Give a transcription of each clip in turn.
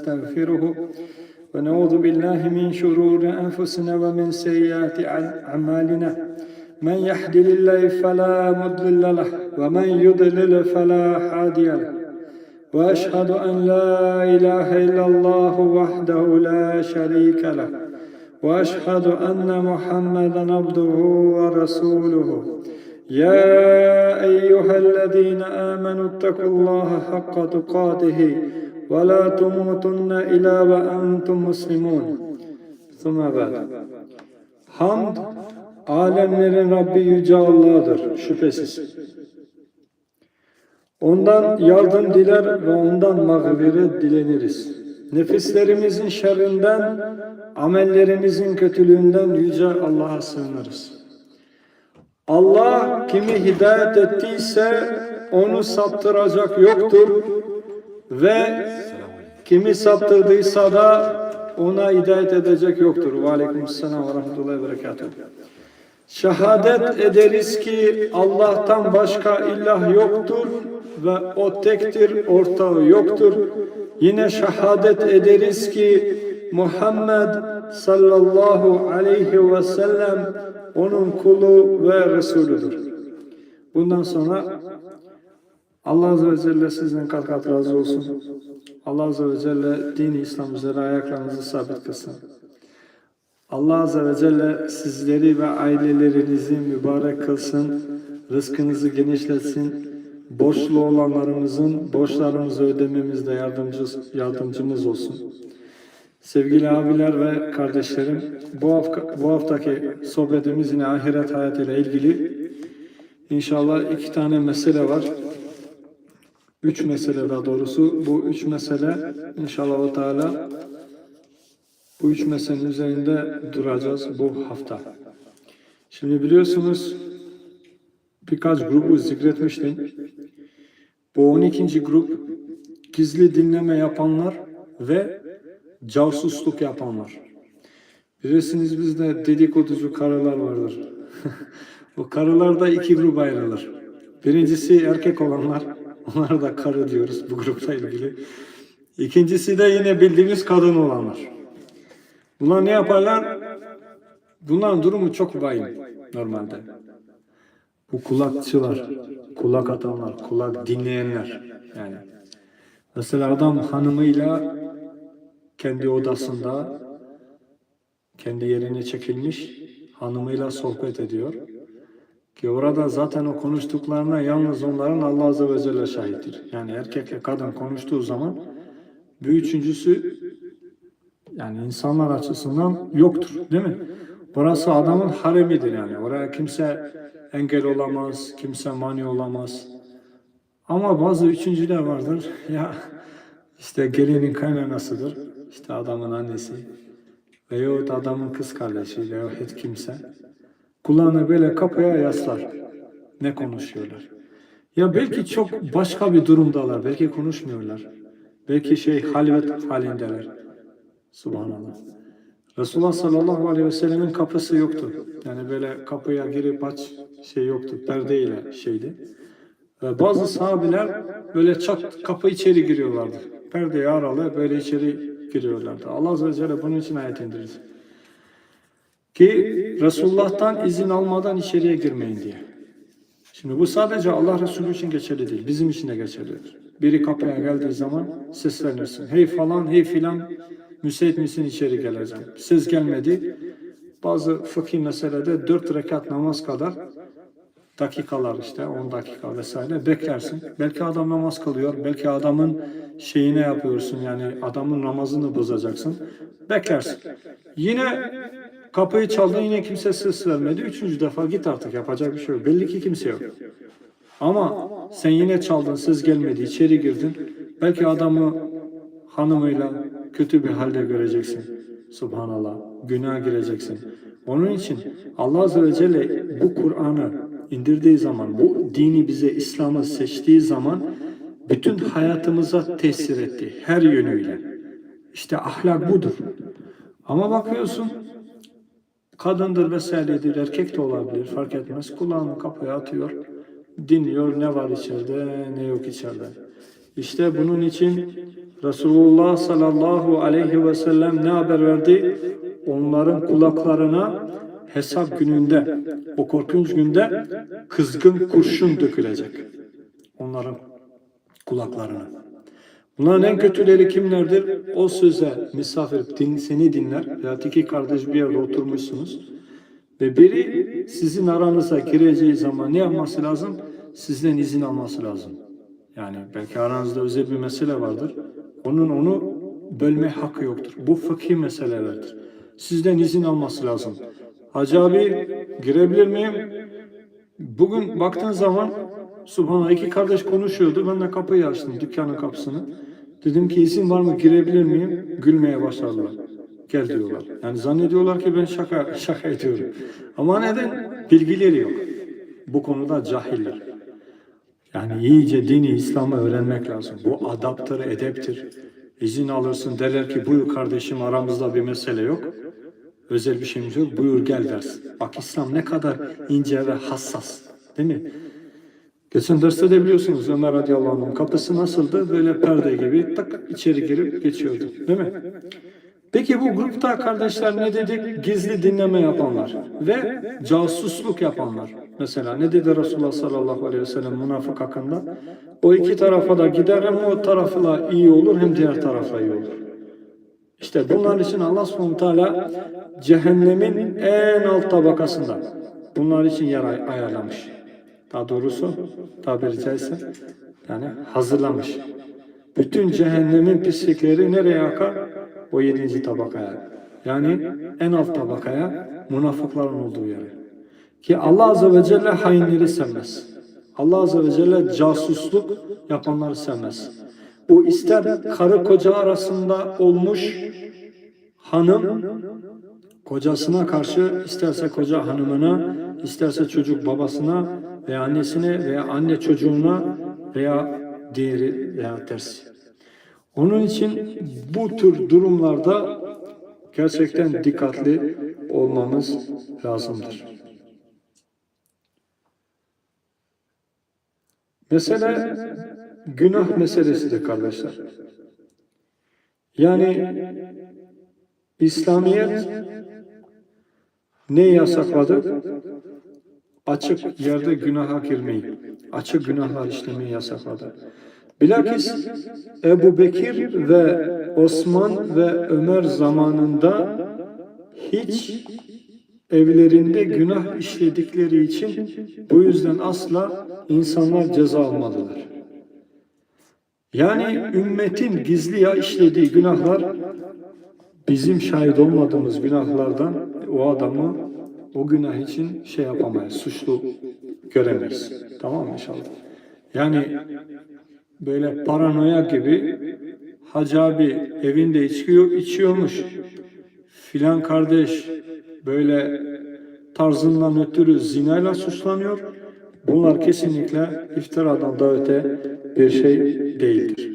ونستغفره ونعوذ بالله من شرور أنفسنا ومن سيئات أعمالنا. من يهد الله فلا مضل له ومن يضلل فلا هادي له. وأشهد أن لا إله إلا الله وحده لا شريك له. وأشهد أن محمدا عبده ورسوله. يا أيها الذين آمنوا اتقوا الله حق تقاته ولا تموتن الا وانتم مسلمون ثم بعد Hamd alemlerin Rabbi Yüce Allah'dır şüphesiz. Ondan yardım diler ve ondan mağfiret dileniriz. Nefislerimizin şerrinden, amellerimizin kötülüğünden Yüce Allah'a sığınırız. Allah kimi hidayet ettiyse onu saptıracak yoktur ve kimi saptırdıysa da ona hidayet edecek yoktur. Ve aleykümselam ve rahmetullahi ve berekatuhu. Şehadet ederiz ki Allah'tan başka ilah yoktur ve o tektir, ortağı yoktur. Yine şehadet ederiz ki Muhammed sallallahu aleyhi ve sellem onun kulu ve Resulüdür. Bundan sonra Allah Azze ve Celle sizden kat kat razı olsun. Allah Azze ve Celle dini İslam üzere ayaklarınızı sabit kılsın. Allah Azze ve Celle sizleri ve ailelerinizi mübarek kılsın. Rızkınızı genişletsin. Borçlu olanlarımızın borçlarımızı ödememizde yardımcı, yardımcımız olsun. Sevgili abiler ve kardeşlerim, bu, hafta, bu haftaki sohbetimiz yine ahiret hayatıyla ilgili. İnşallah iki tane mesele var. Üç mesele daha doğrusu. Bu üç mesele inşallah Teala bu üç meselenin üzerinde duracağız bu hafta. Şimdi biliyorsunuz birkaç grubu zikretmiştim. Bu 12. grup gizli dinleme yapanlar ve casusluk yapanlar. Bilirsiniz bizde dedikoducu karılar vardır. o karılar da iki grup ayrılır. Birincisi erkek olanlar, onlara da karı diyoruz bu grupla ilgili. İkincisi de yine bildiğimiz kadın olanlar. Bunlar ne yaparlar? Bunların durumu çok vahim normalde. Bu kulakçılar, kulak atanlar, kulak dinleyenler yani. Mesela adam hanımıyla kendi odasında kendi yerine çekilmiş hanımıyla sohbet ediyor. Ki orada zaten o konuştuklarına yalnız onların Allah Azze ve Celle şahittir. Yani erkekle kadın konuştuğu zaman bir üçüncüsü yani insanlar açısından yoktur değil mi? Burası adamın haremidir yani. Oraya kimse engel olamaz, kimse mani olamaz. Ama bazı üçüncüler vardır. Ya işte gelinin kaynanasıdır. işte adamın annesi. Veyahut adamın kız kardeşi veyahut kimse. Kulağını böyle kapıya yaslar. Ne konuşuyorlar? Ya belki çok başka bir durumdalar. Belki konuşmuyorlar. Belki şey halvet halindeler. Subhanallah. Resulullah sallallahu aleyhi ve sellemin kapısı yoktu. Yani böyle kapıya girip aç şey yoktu. Perdeyle şeydi. Ve bazı sahabiler böyle çat kapı içeri giriyorlardı. Perdeyi aralı böyle içeri giriyorlardı. Allah Azze ve Celle bunun için ayet indirdi. Ki Resulullah'tan izin almadan içeriye girmeyin diye. Şimdi bu sadece Allah Resulü için geçerli değil. Bizim için de geçerlidir. Biri kapıya geldiği zaman seslenirsin. Hey falan, hey filan müsait misin içeri geleceğim. Siz gelmedi. Bazı fıkhi meselede dört rekat namaz kadar dakikalar işte 10 dakika vesaire beklersin. Belki adam namaz kılıyor. Belki adamın şeyine yapıyorsun yani adamın namazını bozacaksın. Beklersin. Yine kapıyı çaldın yine kimse ses vermedi. Üçüncü defa git artık yapacak bir şey yok. Belli ki kimse yok. Ama sen yine çaldın ses gelmedi içeri girdin. Belki adamı hanımıyla kötü bir halde göreceksin. Subhanallah. Günah gireceksin. Onun için Allah Azze ve Celle bu Kur'an'ı indirdiği zaman, bu dini bize İslam'ı seçtiği zaman bütün hayatımıza tesir etti. Her yönüyle. İşte ahlak budur. Ama bakıyorsun kadındır vesairedir, erkek de olabilir fark etmez. Kulağını kapıya atıyor, dinliyor ne var içeride ne yok içeride. İşte bunun için Resulullah sallallahu aleyhi ve sellem ne haber verdi? Onların kulaklarına hesap gününde, o korkunç günde kızgın kurşun dökülecek. Onların kulaklarına. Bunların en kötüleri kimlerdir? O söze misafir din, seni dinler. Veya iki kardeş bir yerde oturmuşsunuz. Ve biri sizin aranıza gireceği zaman ne yapması lazım? Sizden izin alması lazım. Yani belki aranızda özel bir mesele vardır. Onun onu bölme hakkı yoktur. Bu fıkhi meselelerdir. Sizden izin alması lazım. Hacı abi girebilir miyim? Bugün baktığın zaman Subhanallah iki kardeş konuşuyordu. Ben de kapıyı açtım, dükkanın kapısını. Dedim ki izin var mı girebilir miyim? Gülmeye başladılar. Gel diyorlar. Yani zannediyorlar ki ben şaka şaka ediyorum. Ama neden? Bilgileri yok. Bu konuda cahiller. Yani iyice dini İslam'ı öğrenmek lazım. Bu adaptır, edeptir. İzin alırsın derler ki buyur kardeşim aramızda bir mesele yok. Özel bir şeyimiz yok. Buyur gel dersin. Bak İslam ne kadar ince ve hassas. Değil mi? Geçen derste de biliyorsunuz Ömer radıyallahu anh'ın kapısı nasıldı? Böyle perde gibi tak içeri girip geçiyordu. Değil mi? Peki bu grupta kardeşler ne dedik? Gizli dinleme yapanlar ve casusluk yapanlar. Mesela ne dedi Resulullah sallallahu aleyhi ve sellem münafık hakkında? O iki tarafa da gider hem o tarafla iyi olur hem diğer tarafla iyi olur. İşte bunlar için Allah subhanahu teala cehennemin en alt tabakasında bunlar için yer ay- ayarlamış. Daha doğrusu tabiri caizse yani hazırlamış. Bütün cehennemin pislikleri nereye akar? O yedinci tabakaya. Yani en alt tabakaya münafıkların olduğu yere. Ki Allah Azze ve Celle hainleri sevmez. Allah Azze ve Celle casusluk yapanları sevmez. Bu ister karı koca arasında olmuş hanım kocasına karşı isterse koca hanımına, isterse çocuk babasına veya annesine veya anne çocuğuna veya diğeri veya tersi. Onun için bu tür durumlarda gerçekten dikkatli olmamız lazımdır. Mesele günah meselesi de kardeşler. Yani İslamiyet ne yasakladı? Açık yerde günaha girmeyi, açık günahlar işlemeyi yasakladı. Bilakis Ebu Bekir ve Osman ve Ömer zamanında hiç evlerinde günah işledikleri için bu yüzden asla insanlar ceza almadılar. Yani ümmetin gizli ya işlediği günahlar bizim şahit olmadığımız günahlardan o adamı o günah için şey yapamayız, suçlu göremeyiz. Tamam mı inşallah? Yani böyle paranoya gibi Hacı abi evinde içiyor, içiyormuş. Filan kardeş böyle tarzından ötürü zinayla suçlanıyor. Bunlar kesinlikle iftiradan da öte bir şey değildir.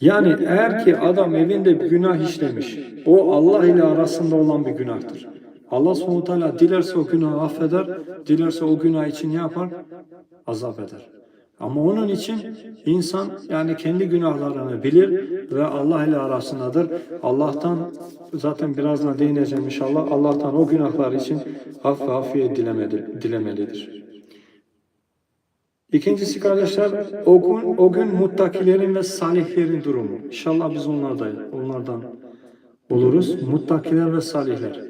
Yani eğer ki adam evinde bir günah işlemiş, o Allah ile arasında olan bir günahtır. Allah subhanahu teala dilerse o günahı affeder, dilerse o günah için ne yapar? Azap eder. Ama onun için insan yani kendi günahlarını bilir ve Allah ile arasındadır. Allah'tan zaten birazdan değineceğim inşallah. Allah'tan o günahlar için af ve afiyet dilemelidir. İkincisi kardeşler o gün, o gün muttakilerin ve salihlerin durumu. İnşallah biz onlardan, onlardan oluruz. Muttakiler ve salihler.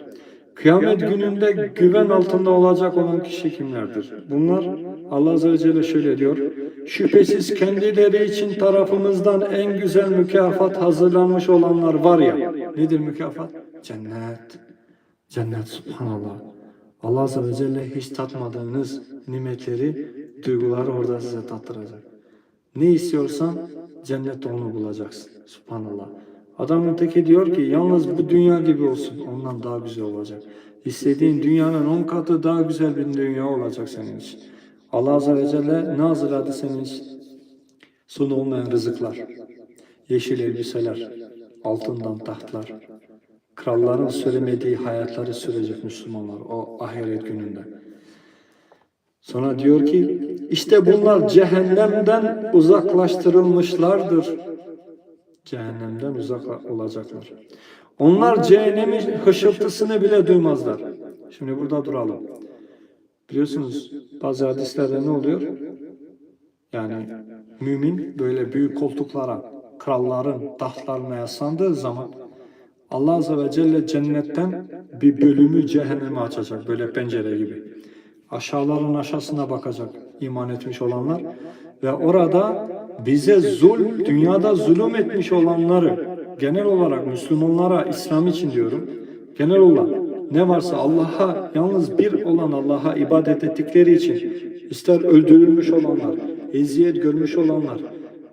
Kıyamet gününde güven altında olacak olan kişi kimlerdir? Bunlar Allah Azze ve Celle şöyle diyor. Şüphesiz kendileri için tarafımızdan en güzel mükafat hazırlanmış olanlar var ya. Nedir mükafat? Cennet. Cennet subhanallah. Allah Azze ve Celle hiç tatmadığınız nimetleri, duyguları orada size tattıracak. Ne istiyorsan cennette onu bulacaksın. Subhanallah. Adamın teki diyor ki yalnız bu dünya gibi olsun. Ondan daha güzel olacak. İstediğin dünyanın on katı daha güzel bir dünya olacak senin için. Allah Azze ve Celle ne hazırladı senin için? Sonu olmayan rızıklar, yeşil elbiseler, altından tahtlar, kralların söylemediği hayatları sürecek Müslümanlar o ahiret gününde. Sonra diyor ki işte bunlar cehennemden uzaklaştırılmışlardır. Cehennemden uzak olacaklar. Onlar cehennemin hışırtısını bile duymazlar. Şimdi burada duralım. Biliyorsunuz bazı hadislerde ne oluyor? Yani mümin böyle büyük koltuklara, kralların tahtlarına yaslandığı zaman Allah Azze ve Celle cennetten bir bölümü cehenneme açacak böyle pencere gibi. Aşağıların aşağısına bakacak iman etmiş olanlar ve orada bize zul, dünyada zulüm etmiş olanları genel olarak Müslümanlara, İslam için diyorum, genel olarak ne varsa Allah'a yalnız bir olan Allah'a ibadet ettikleri için ister öldürülmüş olanlar, eziyet görmüş olanlar,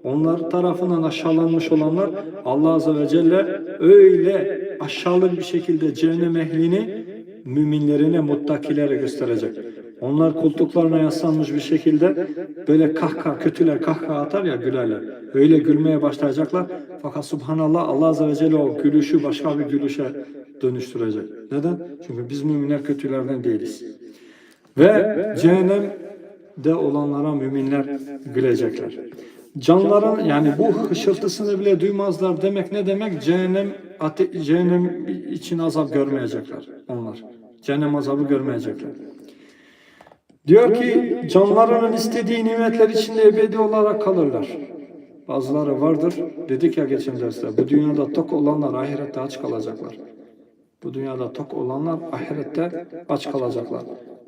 onlar tarafından aşağılanmış olanlar Allah Azze ve Celle öyle aşağılık bir şekilde cehennem ehlini müminlerine, muttakilere gösterecek. Onlar koltuklarına yaslanmış bir şekilde böyle kahkaha, kötüler kahkaha atar ya gülerler. Öyle gülmeye başlayacaklar. Fakat subhanallah Allah Azze ve Celle o gülüşü başka bir gülüşe dönüştürecek. Neden? Çünkü biz müminler kötülerden değiliz. Ve cehennemde olanlara müminler gülecekler. Canların yani bu hışırtısını bile duymazlar demek ne demek? Cehennem ate, cehennem için azap görmeyecekler onlar. Cehennem azabı görmeyecekler. Diyor ki canlarının istediği nimetler içinde ebedi olarak kalırlar. Bazıları vardır. Dedik ya geçen derste. Bu dünyada tok olanlar ahirette aç kalacaklar. Bu dünyada tok olanlar ahirette aç kalacaklar.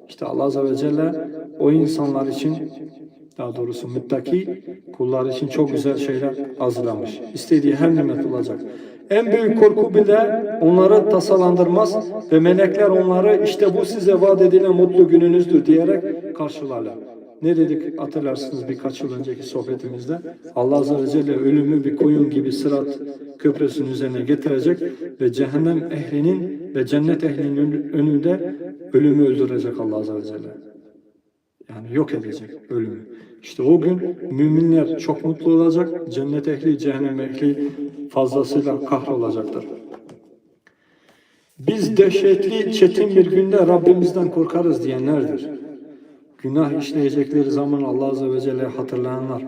İşte Allah Azze ve Celle o insanlar için daha doğrusu muttaki kullar için çok güzel şeyler hazırlamış. İstediği her nimet olacak. En büyük korku bile onları tasalandırmaz ve melekler onları işte bu size vaat edilen mutlu gününüzdür diyerek karşılarlar. Ne dedik hatırlarsınız birkaç yıl önceki sohbetimizde? Allah Azze ve Celle ölümü bir koyun gibi sırat köprüsünün üzerine getirecek ve cehennem ehlinin ve cennet ehlinin önünde ölümü öldürecek Allah Azze ve Celle. Yani yok edecek ölümü. İşte o gün müminler çok mutlu olacak, cennet ehli, cehennem ehli fazlasıyla kahrolacaktır. Biz dehşetli, çetin bir günde Rabbimizden korkarız diyenlerdir. Günah işleyecekleri zaman Allah Azze ve Celle'yi hatırlayanlar,